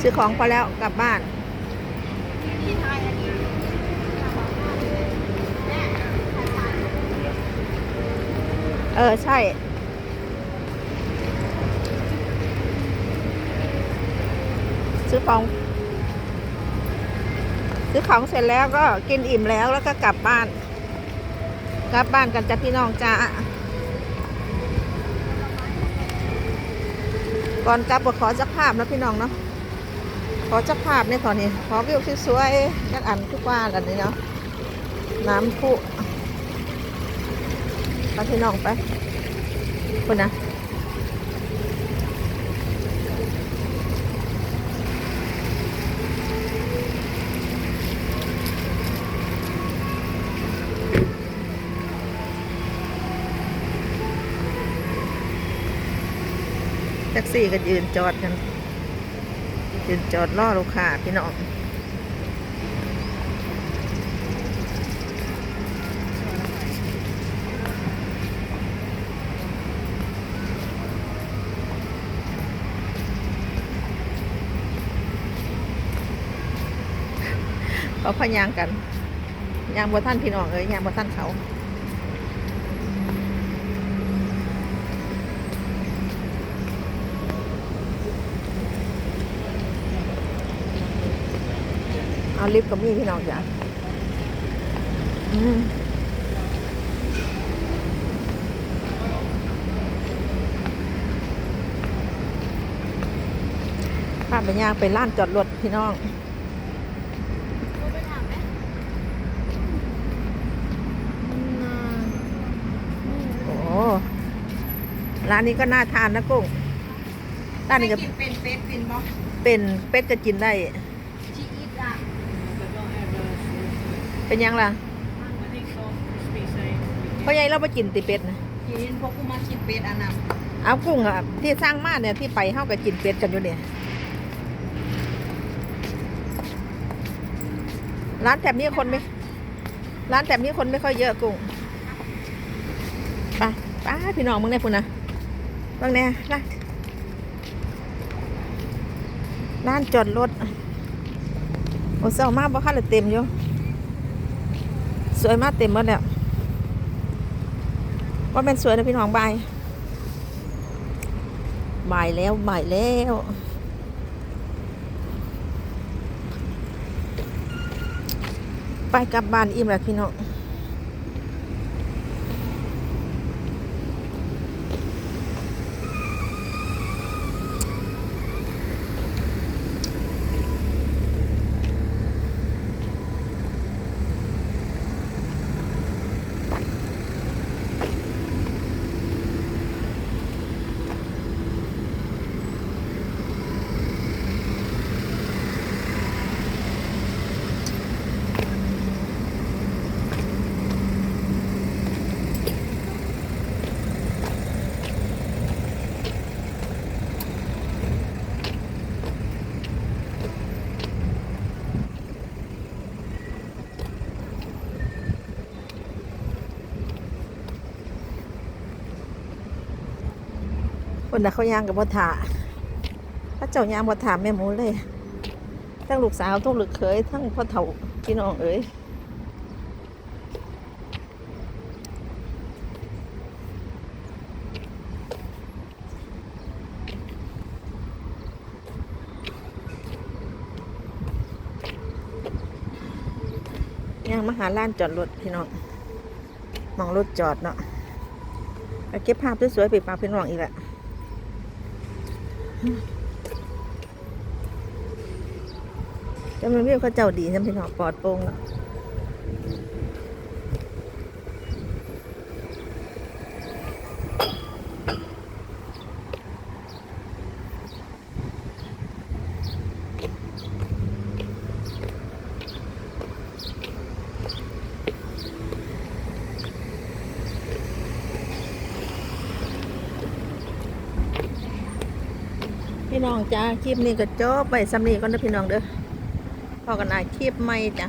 ซื้อของพอแล้วกลับบ้าน เออ ใช่ ซื้อของ ซื้อของเสร็จแล้วก็กินอิ่มแล้วแล้วก็กลับบ้าน กลับบ้านกันจ้ะพี่น้องจ้าก่อนกลับก็ขอจักภาพนะพี่น้องเนาะ ขอจักภาพเนี่ยขอนี่ขอวิวสวยๆกันอันทุกว่าอันนี้เนาะน้ำพุพาพี่น้องไปคุณนะแท็กซี่ก็ยืนจอดกัน ยืนจอดรอลูกค้าพี่น้องเขาพยางกันยางบนท่านพี่น้องเอ้ยยางบนท่านเขา เอาลิฟต์กับมีพี่น้องจ้ะอืมพาไปย่างไปร้านจอดรถพี่น้องโอ้ร้านนี้ก็น่าทานนะกุ้งร้านนี้ก็กินเป็นเป็ดเป็นบอเป็นเป็ดก็กินได้ ชีอีดอะ เป็นยังล่ะเพราะยายเราไปกินติเป็ดนะกินพวกกูมากินเป็ดอันนั้นเอากุ้งอะที่สร้างมาเนี่ยที่ไปเฮากับกินเป็ดกันอยู่เนี่ยร้านแถบนี้คนไม่ร้านแถบนี้คนไม่ค่อยเยอะกุ้งไปไปพี่น้องมึงเนี่ยพุ่นนะบางแน่ร้านร้านจอดรถโอ้เศร้ามากบ่ค่าเลยเต็มอยู่ สวยมากเต็มหมดแล้วว่าเป็นสวยนะพี่น้องใบใบ่แล้วบ่ายแล้วไปกลับบ้านอิ่มแล้วพี่น้อง คนน่ะเขาย่างกับพ่อถาพระเจ้าย่างพ่อถาแม่หมูเลย ทั้งลูกสาวทั้งลูกเขยทั้งพ่อเฒ่าพี่น้องเอ๋ยย่างมาหาล้านจอดรถพี่น้องมองรถจอดเนาะไปเก็บภาพสวยๆไปฝากพี่น้องอีกแหละ จำนวนวิวเขาเจ้าดีจำพี่น้องปลอดโปร่ง พี่น้องจ้าคลิปนี้ก็จบไปสำนีก่อนนะพี่น้องเด้อพอกันนายคลิปใหม่จ้ะ